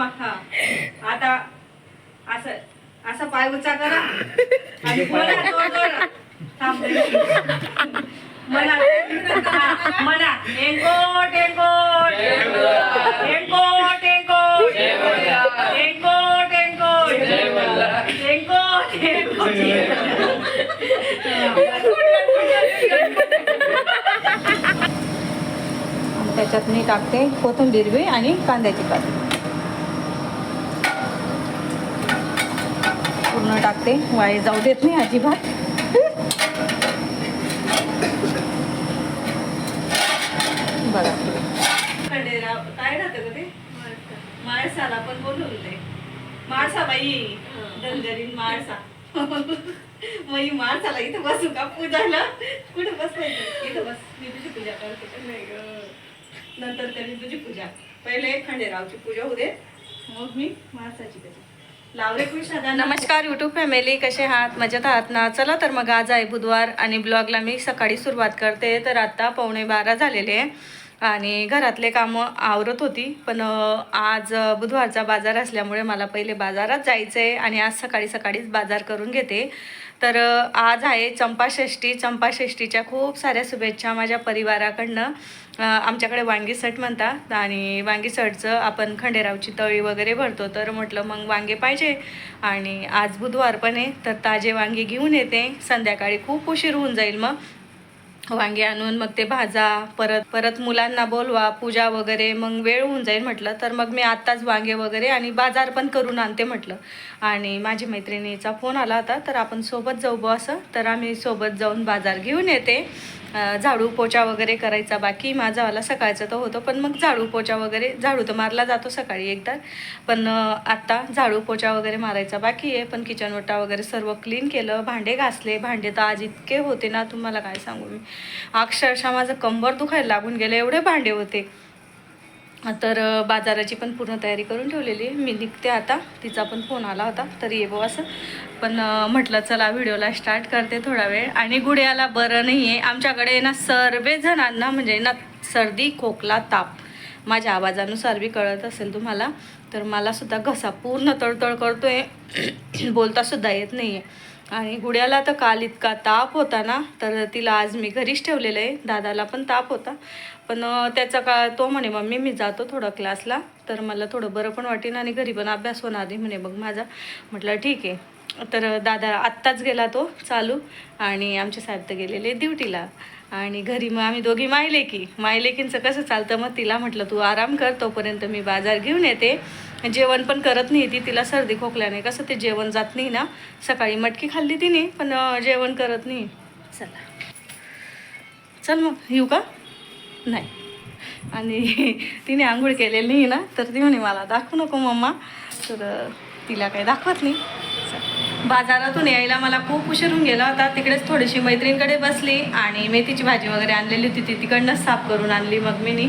आता असं असं पाय उचा करा. आणि बोला म्हणा त्याच्यात मी टाकते कोथिंबीर बी आणि कांद्याची पातळी पूर्ण टाकते. वाई जाऊ देत नाही अजिबात. बघा. खंडेराव काय राहतं ते? माळसाला पण ते. माळसा बाई. माळसा. माणसाला इथं बसू का पूजाला? कुठं बसवायचं? इथं बस. मी तुझी पूजा करते. नाही ग. नंतर करीन तुझी पूजा. पहिले खंडेरावची पूजा दे. मग मी माणसाची कृष्णा नमस्कार यूट्यूब फॅमिली कसे आहात? मजेत आहात ना? चला तर मग आज आहे बुधवार आणि ब्लॉगला मी सकाळी सुरुवात करते. तर आता पावणे बारा झालेले आहे. आणि घरातले कामं आवरत होती. पण आज बुधवारचा बाजार असल्यामुळे मला पहिले बाजारात जायचं आहे आणि आज सकाळी सकाळीच बाजार करून घेते. तर आज आहे चंपाषष्ठी चंपाषष्ठीच्या खूप साऱ्या शुभेच्छा माझ्या परिवाराकडनं. आमच्याकडे वांगी सट म्हणतात आणि वांगी सटचं आपण खंडेरावची तळी वगैरे भरतो. तर म्हटलं मग वांगे पाहिजे. आणि आज बुधवार पण आहे तर ताजे वांगे घेऊन येते. संध्याकाळी खूप उशीर होऊन जाईल मग. वांगे आणून मग ते भाजा परत परत मुलांना बोलवा पूजा वगैरे मग वेळ होऊन जाईल म्हटलं. तर मग मी आत्ताच वांगे वगैरे आणि बाजार पण करून आणते म्हटलं. आणि माझी मैत्रिणीचा फोन आला होता तर आपण सोबत जाऊ बुवा असं तर आम्ही सोबत जाऊन बाजार घेऊन येते. झाडू पोचा वगैरे करायचा बाकी माझावाला सकाळचं तर होतं पण मग झाडू पोचा वगैरे झाडू तर मारला जातो सकाळी एकदा पण आत्ता झाडू पोचा वगैरे मारायचा बाकी आहे पण किचन ओटा वगैरे सर्व क्लीन केलं भांडे घासले भांडे तर आज इतके होते ना तुम्हाला काय सांगू मी. अक्षरशः माझं कंबर दुखायला लागून गेलं एवढे भांडे होते. तर बाजाराची पण पूर्ण तयारी करून ठेवलेली आहे. मी निघते आता. तिचा पण फोन आला होता. तरी ये बुवा असं. पण म्हटलं चला व्हिडिओला स्टार्ट करते थोडा वेळ. आणि गुड्याला बरं नाही आहे आमच्याकडे ना सर्व जणांना म्हणजे ना सर्दी खोकला ताप माझ्या आवाजानुसार बी कळत असेल तुम्हाला तर मला सुद्धा घसा पूर्ण तळतळ आहे बोलतासुद्धा येत नाही आहे आणि गुड्याला तर काल इतका ताप होता ना तर तिला आज मी घरीच ठेवलेलं आहे. दादाला पण ताप होता. पण त्याचा का तो म्हणे मम्मी मी जातो थोडं क्लासला. तर मला थोडं बरं पण वाटेन आणि घरी पण अभ्यास होणार नाही म्हणे बघ माझा. म्हटलं ठीक आहे. तर दादा आत्ताच गेला तो चालू आणि आमचे साहेब तर गेलेले ड्युटीला. आणि घरी मग आम्ही दोघी मायलेकी. मायलेकींचं कसं चालतं मग तिला म्हटलं तू आराम कर तोपर्यंत मी बाजार घेऊन येते. जेवण पण करत नाही ती तिला सर्दी खोकल्याने. कसं ते जेवण जात नाही ना? सकाळी मटकी खाल्ली तिने पण जेवण करत नाही. चला. चल मग येऊ का? नाही. आणि तिने आंघोळ केलेली नाही ना तर ती म्हणे मला दाखवू नको मम्मा. तर तिला काही दाखवत नाही. चल. बाजारातून यायला मला खूप उशीर होऊन गेला होता. तिकडेच थोडीशी मैत्रिणीकडे बसली आणि मेथीची भाजी वगैरे आणलेली होती. ती तिकडनंच साफ करून आणली मग मी.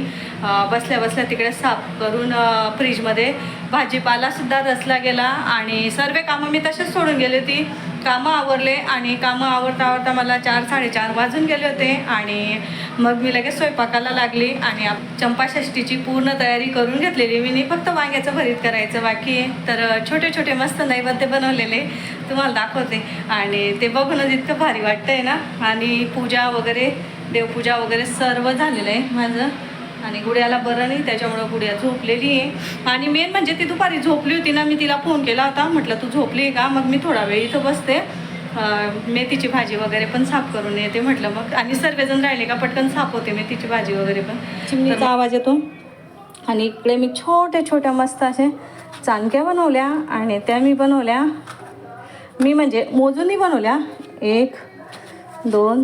बसल्या बसल्या तिकडे साफ करून फ्रीजमध्ये भाजीपालासुद्धा रचला गेला आणि सर्व कामं मी तसेच सोडून गेली होती. कामं आवरले आणि कामं आवरता आवरता मला चार साडेचार वाजून गेले होते आणि मग मी लगेच स्वयंपाकाला लागली आणि आप- चंपाषष्टीची पूर्ण तयारी करून घेतलेली. मी फक्त वांग्याचं भरीत करायचं बाकी तर छोटे छोटे मस्त नैवेद्य बनवलेले तुम्हाला दाखवते. आणि ते बघूनच इतकं भारी वाटतंय ना. आणि पूजा वगैरे देवपूजा वगैरे सर्व झालेलं आहे माझं. आणि गुड्याला बरं नाही त्याच्यामुळं गुड्या झोपलेली आहे. आणि मेन म्हणजे ती दुपारी झोपली होती ना मी तिला फोन केला होता म्हटलं तू झोपली आहे का? मग मी थोडा वेळ इथं बसते. मेथीची भाजी वगैरे पण साफ करून येते म्हटलं मग आणि सर्वजण राहिले का पटकन साफ होते मेथीची भाजी वगैरे पण. चिमणीचा आवाज येतो. आणि इकडे मी छोट्या छोट्या मस्त असे चाणक्या बनवल्या आणि त्या मी बनवल्या. मी म्हणजे मोजूनही बनवल्या. एक दोन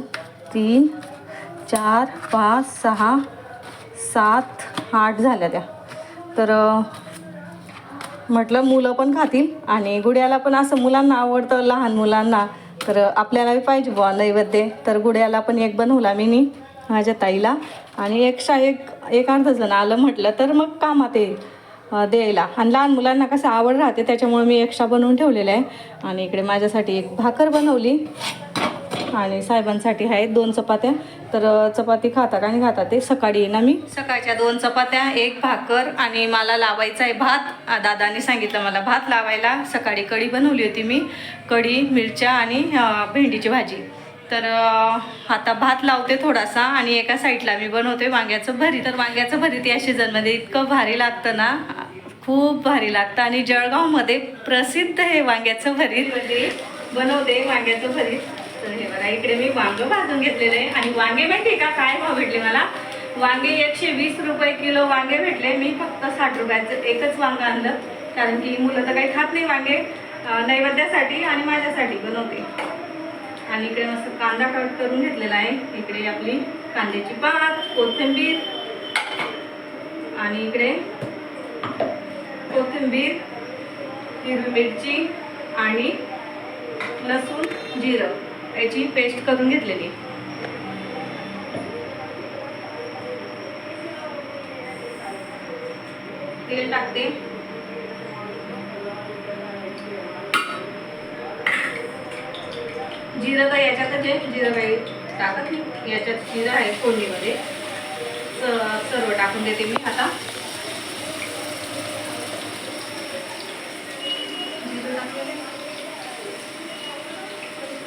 तीन चार पाच सहा सात आठ झाल्या त्या. तर म्हटलं मुलं पण खातील आणि गुड्याला पण असं मुलांना आवडतं लहान मुलांना. तर आपल्यालाही पाहिजे बुवा नैवेद्य. तर गुड्याला पण एक बनवला मी नी माझ्या ताईला. आणि एकशा एक एक अर्ध जण आलं म्हटलं तर मग कामात येईल द्यायला. आणि लहान मुलांना कसं आवड राहते त्याच्यामुळे मी एक्स्ट्रा बनवून ठेवलेलं आहे. आणि इकडे माझ्यासाठी एक भाकर बनवली. आणि साहेबांसाठी आहेत दोन चपात्या. तर चपाती खाता का नाही खाता ते सकाळी ना मी. सकाळच्या दोन चपात्या एक भाकर आणि मला लावायचा आहे भात. दादाने सांगितलं मला भात लावायला. सकाळी कढी बनवली होती मी. कढी मिरच्या आणि भेंडीची भाजी. तर आता भात लावते थोडासा आणि एका साईडला मी बनवते वांग्याचं भरीत तर वांग्याचं भरीत या सीझनमध्ये इतकं भारी लागतं ना. खूप भारी लागतं आणि जळगावमध्ये प्रसिद्ध आहे वांग्याचं भरीत म्हणजे बनवते वांग्याचं भरीत तर हे बघा इकडे मी वांग भाजून घेतलेले आहे. आणि वांगे माहिती का? काय भाव भेटले मला? वांगे एकशे वीस रुपये किलो वांगे भेटले. मी फक्त साठ रुपयाचं एकच वांग आणलं. कारण की मुलं तर काही खात नाही वांगे. नैवेद्यासाठी आणि माझ्यासाठी बनवते आणि इकडे मस्त कांदा कट करून घेतलेला आहे. इकडे आपली कांद्याची पात कोथिंबीर आणि इकडे कोथिंबीर हिरवी मिरची आणि लसूण जिरं. याची पेस्ट करून घेतलेली. तेल टाकते. जिरं काही याच्यातच आहे. जिरं काही टाकत नाही. याच्यात जिरं आहे फोडणीमध्ये. सर्व टाकून देते मी आता जिरं टाकलेलं आहे.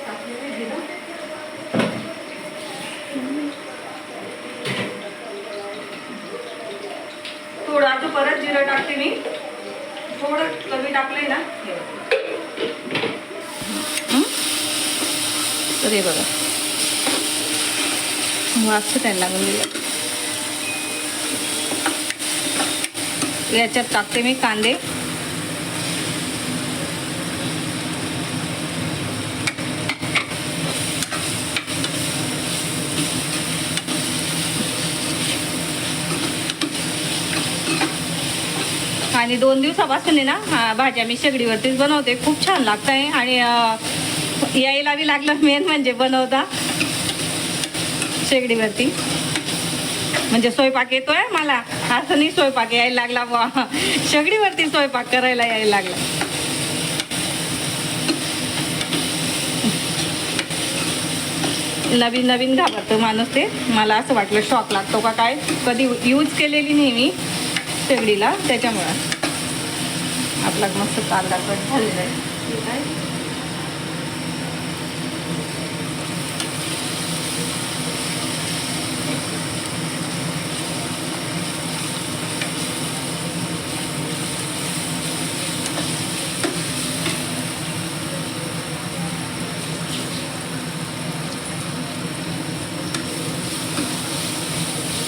टाकलेलं आहे जिरं. थोडं आता परत जिरं टाकते मी थोडं कमी टाकलंय ना? हे. बघा. तर हे बघा. वास त्यांना लागून याच्यात टाकते मी कांदे. आणि दोन दिवसापासून आहे ना भाज्या मी शेगडीवरतीच बनवते. खूप छान लागत आहे आणि यायला बी लागलं मेन म्हणजे बनवता. शेगडीवरती. म्हणजे स्वयंपाक येतोय मला. असं नाही स्वयंपाक यायला लागला बुवा. शेगडीवरती स्वयंपाक करायला यायला लागला. नवीन नवीन घाबरतो माणूस ते. मला असं वाटलं शॉक लागतो का काय? कधी यूज केलेली नाही मी शेगडीला त्याच्यामुळं. आपला मस्त कांदा कट झालेला आहे ठीक आहे.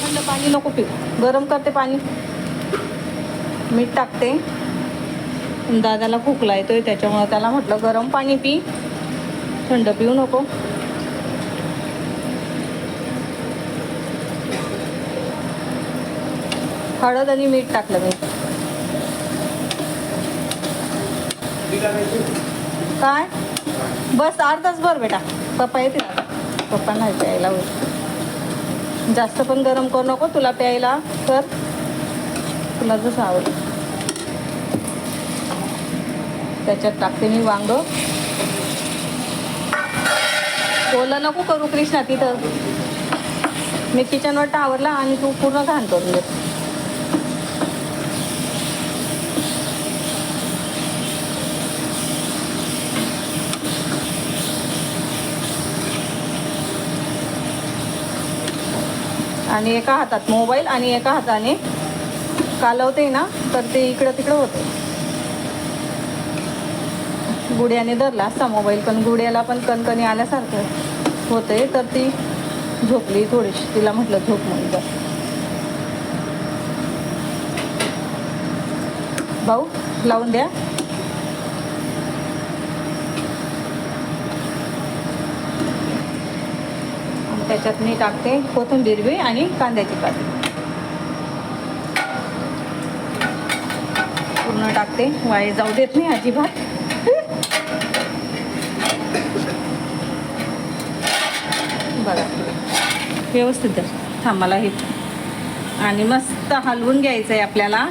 थंड पाणी नको पिऊ. गरम करते पाणी. मीठ टाकते. दादाला खोकला येतोय त्याच्यामुळं त्याला म्हटलं गरम पाणी पी. थंड पिऊ नको. हळद आणि मीठ टाकलं मी. काय? बस अर्धाच भर बेटा. पप्पा येते पप्पा नाही प्यायला होईल जास्त पण गरम करू नको तुला प्यायला तर. तुला जसं आवडेल. त्याच्यात टाकते मी वांग. ओलं नको करू कृष्णा तिथं. मी किचनवर टावरला आणि तू पूर्ण घाण करून दे. आणि एका हातात मोबाईल आणि एका हाताने कालवते ना तर ते इकडं तिकडं होते. गुड्याने धरला. असता मोबाईल पण गुड्याला पण कणकणी आल्यासारखं होते तर ती झोपली थोडीशी. तिला म्हटलं झोप म्हणून भाऊ लावून द्या. त्याच्यात मी टाकते कोथिंबीर बी आणि कांद्याची पाती. पूर्ण टाकते. वाय जाऊ देत नाही अजिबात बघा व्यवस्थित द्या हे आणि मस्त हलवून घ्यायचं आहे आपल्याला.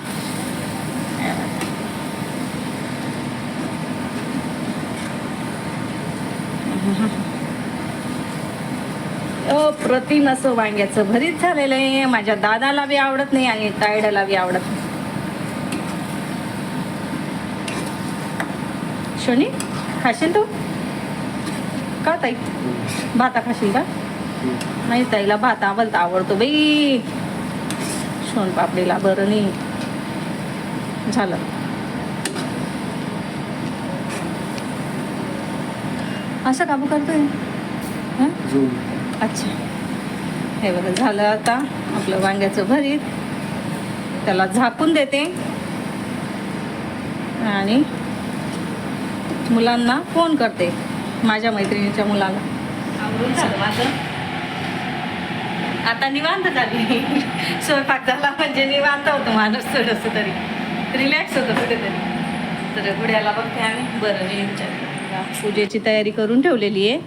अप अप्रतिम असं वांग्याचं भरीत झालेलं आहे. माझ्या दादाला बी आवडत नाही आणि तायडाला बी आवडत नाही. शोनी खाशील तू? का ताई? भाता खाशील का? नाही ताईला भात आवडतं आवडतो बाई. सोन पापडीला बरं नाही. झालं. असं काबू करतोय? हं? अच्छा. हे बघा झालं आता आपलं वांग्याचं भरीत. त्याला झाकून देते. आणि मुलांना फोन करते. माझ्या मैत्रिणीच्या मुलाला. आवरून झालं माझं. आता निवांत झाली. स्वयंपाक झाला म्हणजे निवांत होतो माणूस थोडंसं तरी. रिलॅक्स होतो कुठेतरी. तर गुड्याला बघते आम्ही. बरं मी विचार पूजेची तयारी करून ठेवलेली आहे.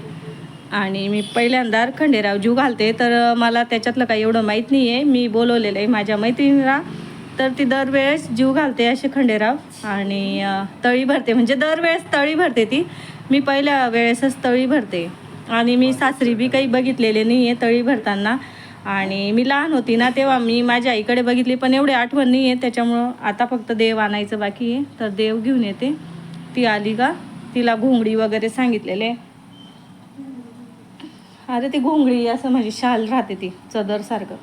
आणि मी पहिल्यांदा खंडेराव जीव घालते. तर मला त्याच्यातलं काही एवढं माहीत नाही आहे मी बोलवलेलं आहे माझ्या मैत्रिणीला. तर ती दरवेळेस जीव घालते असे खंडेराव. आणि तळी भरते. म्हणजे दरवेळेस तळी भरते ती. मी पहिल्या वेळेसच तळी भरते. आणि मी सासरी बी काही बघितलेले नाही आहे तळी भरताना. आणि मी लहान होती ना तेव्हा मी माझ्या आईकडे बघितली पण एवढी आठवण नाही आहे त्याच्यामुळं आता फक्त देव आणायचं बाकी आहे. तर देव घेऊन येते. ती आली का? तिला घोंगडी वगैरे सांगितलेले. अरे ती घोंगडी असं माझी शाल राहते ती चदरसारखं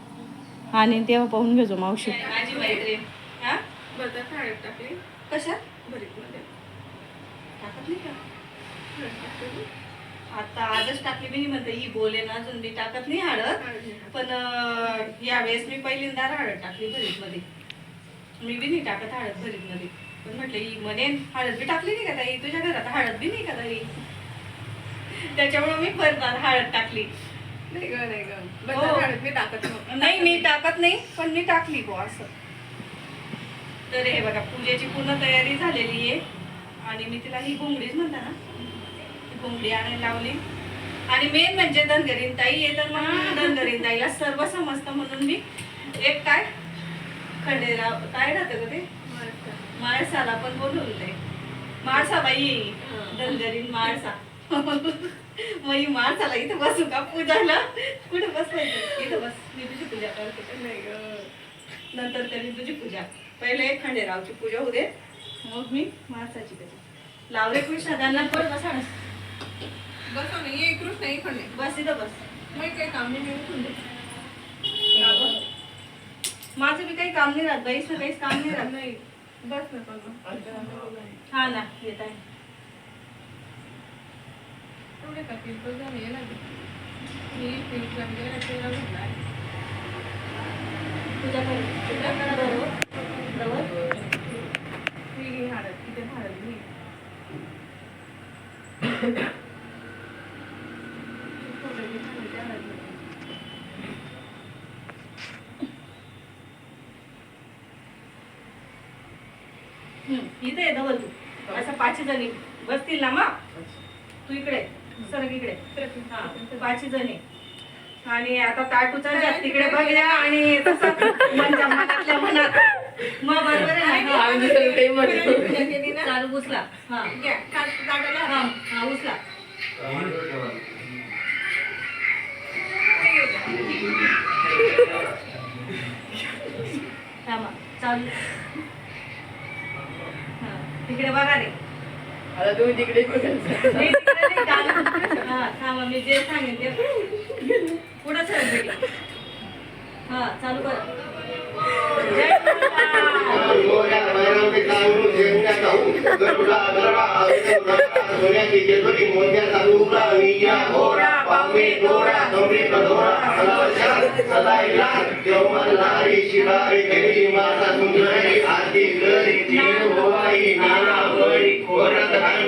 आणि तेव्हा पाहून घेजो मावशी. माझी मैत्रीण हा बटाटा हळद टाकली कशात भरीतमध्ये टाकत नाही का आता आजच टाकली मी नाही म्हणते ही बोले ना अजून मी टाकत नाही हळद पण यावेळेस मी पहिल्यांदा हळद टाकली भरीतमध्ये. मी बी नाही टाकत हळद भरीतमध्ये. पण म्हटलं ही म्हणेन हळद बी टाकली नाही का ताई? तुझ्या घरात हळद बी नाही का ताई? त्याच्यामुळे मी परत हळद टाकली. नाही ग नाही ग. हो. हळद मी टाकत. नाही मी टाकत नाही पण मी टाकली बुवा असं. तर हे बघा पूजेची पूर्ण तयारी झालेली आहे. आणि मी तिला ही घोंगडीच म्हणता ना ही घोंगडी आणायला लावली. आणि मेन म्हणजे धनगरीन ताई आहे तर धनगरीन ताईला सर्व समजतं म्हणून मी एक काय? खंडेराव काय राहतं का ते. माळसाला पण बोलवलंय माळसा बाई हं. धनगरीन माळसा. मग ही माणसाला इथं बसू का पूजाला? कुठे बसवायचं? इथं बस. मी तुझी पूजा करते नाही ग? नंतर त्यांनी तुझी पूजा. पहिले खंडेरावची पूजा दे. मग मी माणसाची त्याची लावले कृष्णा त्यांना पण बसा ना. बस नाही ये कृष्ण नाही बस इथं बस. मग काही काम नाही मी उठून दे? माझं बी काही काम नाही राहत बाईचं काहीच काम नाही राहत. नाही बस ना पण हा ना येत आहे. एवढे का पिंपल झाले ना मी पिंपल पूजा कर पूजा करा बरोबर बरोबर मी हळद किती हळद मी आहे डबल तू असं पाचशे जणी बसतील ना मग? तू इकडे सरक इकडे. हा पाचशे जणी. आणि आता ताटूचा जास्त तिकडे बघल्या आणि तसं मनातल्या मनात. मग बरोबर आहे ना. हा. चालू उचला हा. हा हा उचला थांबा चालू. तिकडे बघा रे आता तुम्ही तिकडे. मी तिकडे नाही, चालू. हा थांबा मी जे सांगेन ते पुढं सर बेटी हा चालू कर जय गुरुनाथ. जय टोपी ठेव रे खाली. टोपी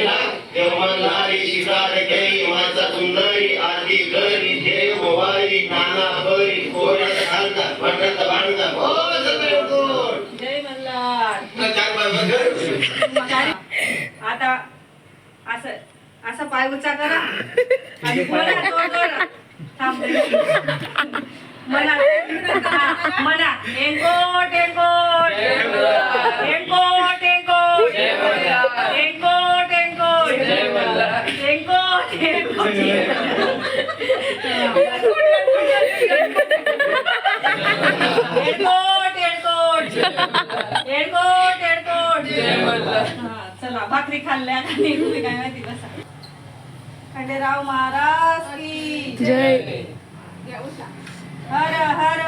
ऐकला देवमल्हारी शिकार केली माझा सुंदरी आरती करी. देव वारी नाना बरी कोरड घालता भटत भांडता हो आता असं असं पाय उचा करा मला तो करा मला टेंको टेंको टेंको टेंको चला भाकरी खाल्ल्या काय माहिती बसा. खंडेराव महाराज की जय. हर हर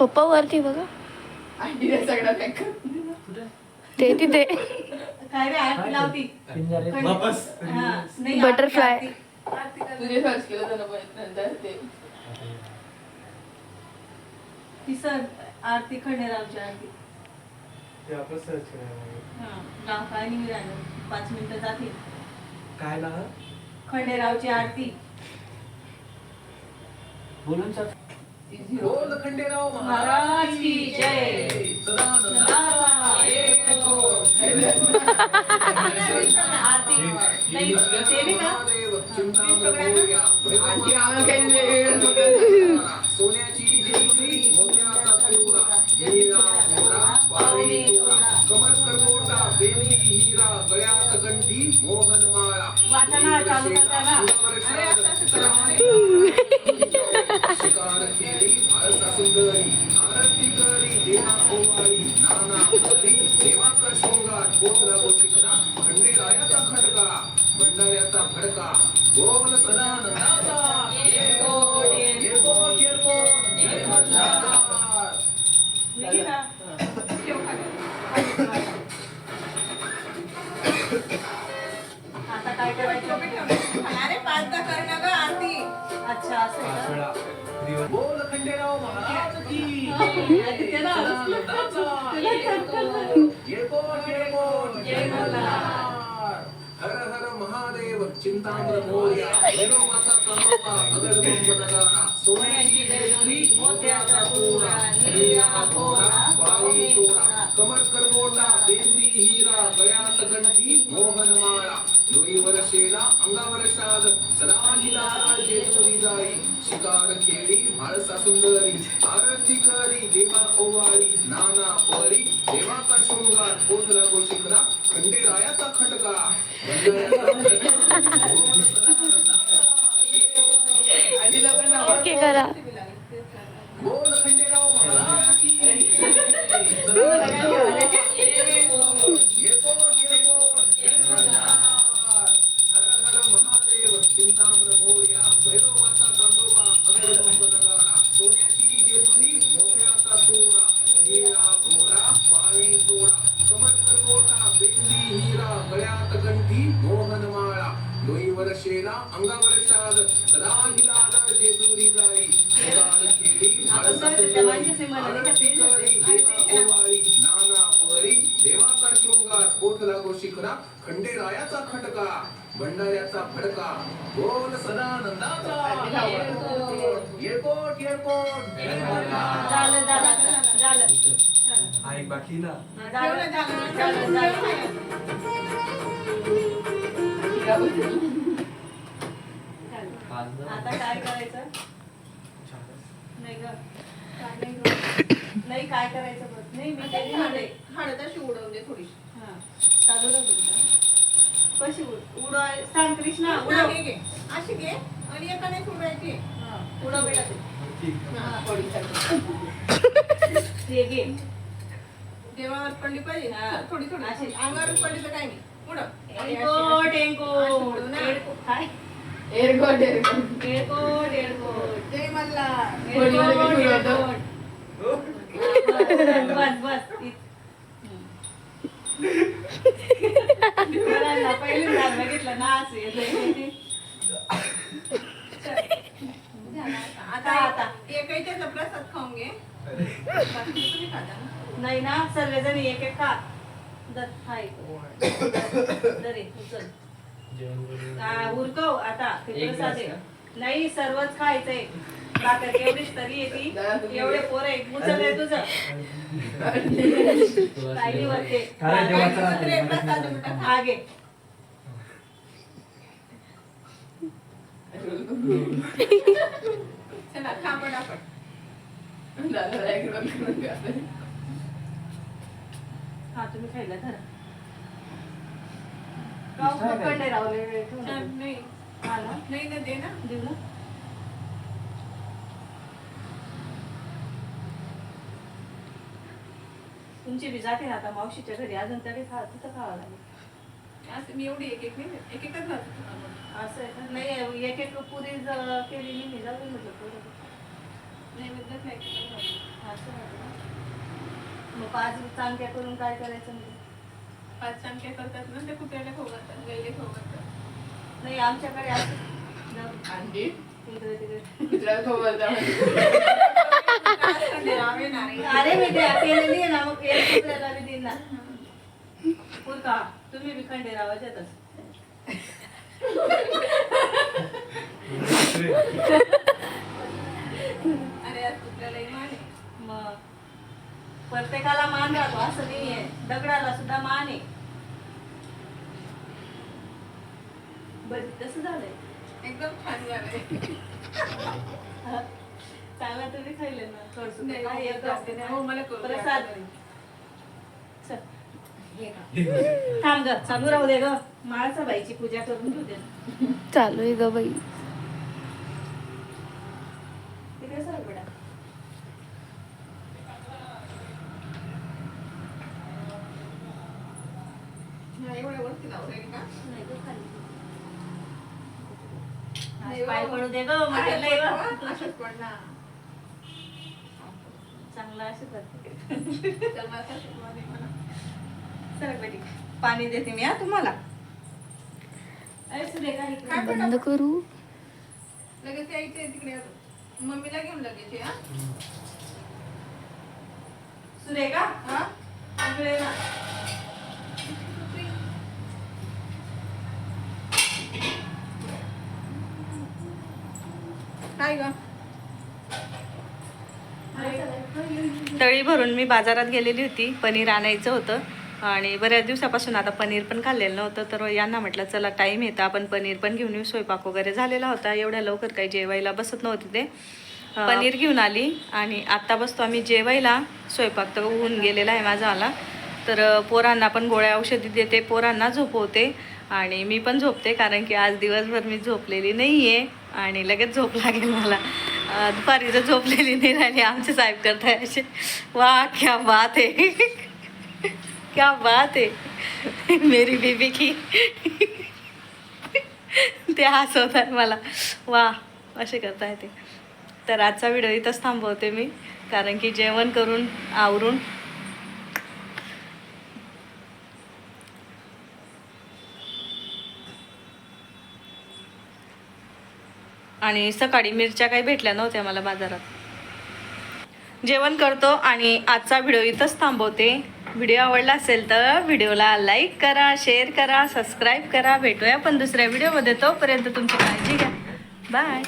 पप्पा वरती बघा. ते तिथे. बटरफ्लाय आरती खंडेरावची आरती. नाव काय निघून पाच मिनिटं जातील. काय ना खंडेरावची आरती. बोलून बोल खंडेराव महाराज की जय। आरती नाही ते नाही का आणखी आम्हाला काही सोन्याची जेजुरी मोत्याचा तुरा निळा मोरा पारणी कमर करकोटा बेली हिरा गळ्यात कंठी मोहन माळा वाटाणा चालू करताना पार केली. आळसा सुंदरी आरती करी देवा ओवाळी नाना पदी देवाचा शृंगार गोवला गोशिकरा खंडेरायाचा खडका भंडाऱ्याचा भडका गोवल सदानंदाचा येरको येरको येरको येरको बोल महाराज की हर हर महादेव चिंतामण मोर्या भैरवाचा तांबा अगरबंब नगारा सोन्याची जेजुरी मोत्याचा तुरा निळा घोडा वाई तोरा कमर करमोडा बेंदी हिरा गळ्यात मोहन माळा डोईवर शेला अंगावर शाल सदा हिला जेजुरी जाई शिकार खेळी म्हाळसा सुंदरी आरती करी देवा ओवाळी नाना परी देवाचा शृंगार पोथला गोशिखरा खंडेरायाचा खटका. ओके करा बोल खंडेराव महाराज राम अंगावर शाल राही लाला जेजुरी नाना देवाचा शृंगार. कोठ लागो शिखरा? खंडेरायाचा खटका. भंडाऱ्याचा फडका. बोल सदानंदाचा. एअरपोर्ट एअरपोर्ट ऐक झालं झालं झालं. आता काय करायचं? नाही ग. नाही काय करायचं बघ. नाही मी हळद अशी उडवून दे थोडीशी. हा. चालू राहू दे. कशी उड उडवाय सांग कृष्णा हा, उडव. घे. अशी घे. आणि एकाने उडवायची. हा, उडव बेटा हा, थोडी ते घे. देवावर पडली पाहिजे. हा. थोडी थोडी. अशी. अंगावर पडली तर काही नाही. उडव. टेंको. एडको काय एअरकोट एअरकोट एअरकोट एअरकोट जय मल्हार बस बस बघितलं ना आता आता एक त्याचा प्रसाद खाऊन घे नाही ना सर्वजण एक एक खा दत्त हाय तरी उचल हा, उरकव आता एक आहे. नाही सर्वच खायचंय. भाकर तरी येते एवढे पोर आहे उचल रे तुझं वरते राहते. आगे. चला खा पटापट. हा तुम्ही खायला धरा. रावले. नाही नाही ना दे ना देऊ ना तुमची बी जाते ना आता मावशीच्या घरी अजून तरी खा तिथं खावं लागेल असं मी एवढी एक एक नाही एक एकच घालतो. असं आहे का? नाही एक एक पुरी ज- केलेली मी जाऊ म्हटलं पुरं. नैवेद्य खायचं असं? मग पाच चांगल्या करून काय करायचं म्हणजे पाच चांगल्या करतात ना ते कुत्र्याला खाऊ घालतात गाईला खाऊ घालतात नाही आमच्याकडे असं. अंडी? कुत्र्याला अरे मी ते केलेली आहे ना मग एक कुत्र्याला बी देईन ना का तुम्ही बी खंडेरावाच्यातच अरे आज कुत्र्याला मग? प्रत्येकाला मान राहतो असं नाहीये. दगडाला सुद्धा मान आहे. बर कसं झालंय. एकदम छान झालंय. चांगला तुम्ही खाल्ले ना. थोडंसं नाही. हो, मला. प्रसाद. हे. थांब ग चालू राहू दे ग. माळसा बाईची पूजा करून घेऊ दे चालू आहे ग बाई तिकडे सर बेटा हा, एवढ्या वरती लावू राहील का नाही ग खाली हो. पडू दे ग म्हटलं लय ग. असंच पडणार चांगला असे करते तर मला असं शिकवा दे मला. सर बेटी पाणी देते मी हा तुम्हाला बंद? करू लगेच यायचंय तिकडे. मम्मीला घेऊन लगेच ये, हा सुरेखा हा ना. काय ग. तळी भरून मी बाजारात गेलेली होती पनीर आणायचं होतं. आणि बऱ्याच दिवसापासून आता पनीर पण खाल्लेलं नव्हतं तर यांना म्हटलं चला टाईम येतं आपण पनीर पण घेऊन येऊ स्वयंपाक वगैरे झालेला होता. एवढ्या लवकर काही जेवायला बसत नव्हते ते. पनीर घेऊन आली आणि आत्ता बसतो आम्ही जेवायला. स्वयंपाक तर होऊन गेलेला आहे माझा आला. तर पोरांना पण गोळ्या औषधी देते पोरांना झोपवते. आणि मी पण झोपते कारण की आज दिवसभर मी झोपलेली नाही आहे आणि लगेच झोप लागेल मला. दुपारी जर झोपलेली नाही राहिली आमचे साहेब करताय असे. वा क्या बात आहे. क्या बात आहे. मेरी बेबी की. ते हसवतात मला. वा असे करताय ते. तर आजचा व्हिडिओ इथंच थांबवते मी कारण की जेवण करून आवरून आणि सकाळी मिरच्या काही भेटल्या नव्हत्या मला बाजारात. जेवण करतो आणि आजचा व्हिडिओ इथंच थांबवते. व्हिडिओ आवडला असेल तर व्हिडिओला लाईक करा शेअर करा सबस्क्राईब करा. भेटूया पण दुसऱ्या व्हिडिओमध्ये. तोपर्यंत तुमची काळजी घ्या. बाय.